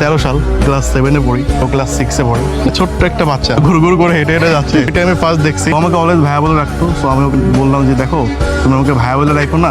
তেরো সাল ক্লাস সেভেনে পড়ি ও ক্লাস সিক্সে পড়ে। ছোট্ট একটা বাচ্চা ঘুর ঘুর করে হেঁটে হেঁটে যাচ্ছে। এটা আমি ফার্স্ট দেখছি আমাকে অলওয়েজ ভাইয়া বলে রাখতো। তো আমি ওকে বললাম যে দেখো তুমি আমাকে ভাইয়া বলে রাখো না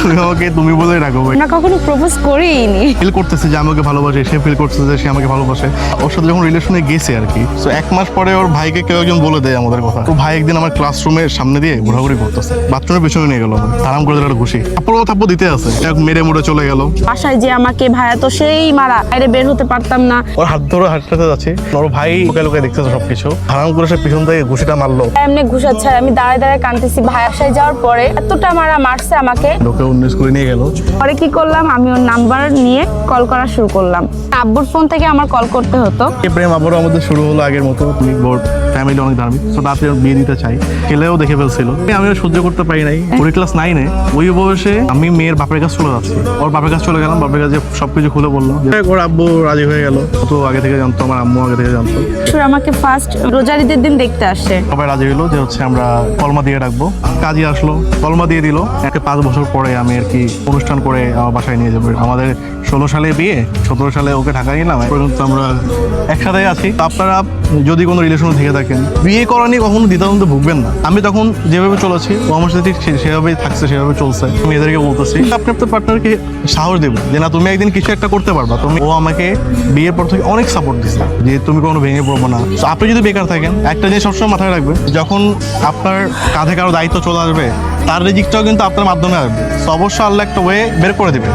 তুমি আমাকে তুমি বলে রাখো না কখনো প্রপোজ করিনি। ফিল করতেছে যে আমাকে ভালোবাসে সে ফিল করতেছে যে সে আমাকে ভালোবাসে। ওর সাথে যখন রিলেশনে গেছে আর কি তো এক মাস পরে ওর ভাইকে কেউ একজন বলে দেয় আমাদের কথা। তো ভাই একদিন আমার ক্লাসরুমের সামনে দিয়ে ঘোরাঘুরি করতেছে। বাথরুমের পেছনে নিয়ে গেল আরাম করে দিল ঘুষি। তারপর ও দিতে আছে। এক মেরে মুড়ে চলে গেল। বাসায় যে আমাকে ভাইয়া তো সেই মারা। বাইরে বের হতে পারতাম না। ওর হাত ধরে হাঁটতে যাচ্ছে। ওর ভাই লোকে লোকে দেখতেছে সবকিছু। হারাম করে সে পিছন থেকে ঘুষিটা মারলো। এমনি ঘুষাচ্ছে আমি দাঁড়ায় দাঁড়ায় কাঁদতেছি। ভাই বাসায় যাওয়ার পরে এতটা মারা মারছে আমাকে। লোকে উনিশ করে নিয়ে গেল। পরে কি করলাম? আমি ওর নাম্বার নিয়ে কল করা শুরু করলাম। আব্বুর ফোন থেকে আমার কল করতে হতো। প্রেম আবারও আমাদের শুরু হলো আগের মতো। বোর্ড ফ্যামিলি অনেক ধার্মিক তো তাতে বিয়ে দিতে চাই। ছেলেও দেখে ফেলছিল। আমি আর সহ্য করতে পারি নাই। ওই ক্লাস নাইনে ওই বয়সে আমি মেয়ের বাপের কাছে চলে যাচ্ছি। ওর বাপের কাছে চলে গেলাম। বাপের কাছে সবকিছু খুলে বলল। ওর আব্বু রাজি হয়ে গেল। তো আগে থেকে জানতো আমার আম্মু আগে থেকে জানতো। আমাকে ফার্স্ট রোজারিদের দিন দেখতে আসে। সবাই রাজি হলো যে হচ্ছে আমরা কলমা দিয়ে রাখব। কাজী আসলো কলমা দিয়ে দিল। একটা পাঁচ বছর পরে আমি আর কি অনুষ্ঠান করে আমার বাসায় নিয়ে যাব। আমাদের ষোলো সালে বিয়ে সতেরো সালে ওকে ঢাকা এখন পর্যন্ত আমরা একসাথে আছি। আপনারা যদি কোনো রিলেশনে থেকে থাকেন, বিয়ে করা নিয়ে কখনো দ্বিধাদ্বন্দ্বে ভুগবেন না। আমি তখন যেভাবে চলেছি, ও আমার সাথে ঠিক সেভাবেই থাকছে, সেভাবে চলছে। আমি এদেরকে বলতেছি, আপনি আপনার পার্টনারকে সাহস দেবো যে, না, তুমি একদিন কিছু একটা করতে পারবা। তুমি ও আমাকে বিয়ের পর থেকে অনেক সাপোর্ট দিচ্ছে যে, তুমি কোনো ভেঙে পড়ব না। আপনি যদি বেকার থাকেন, একটা জিনিস সবসময় মাথায় রাখবে যখন আপনার কাঁধে কারও দায়িত্ব চলে আসবে, তার রিজিকটাও কিন্তু আপনার মাধ্যমে আসবে। অবশ্যই আল্লাহ একটা ওয়ে বের করে দেবে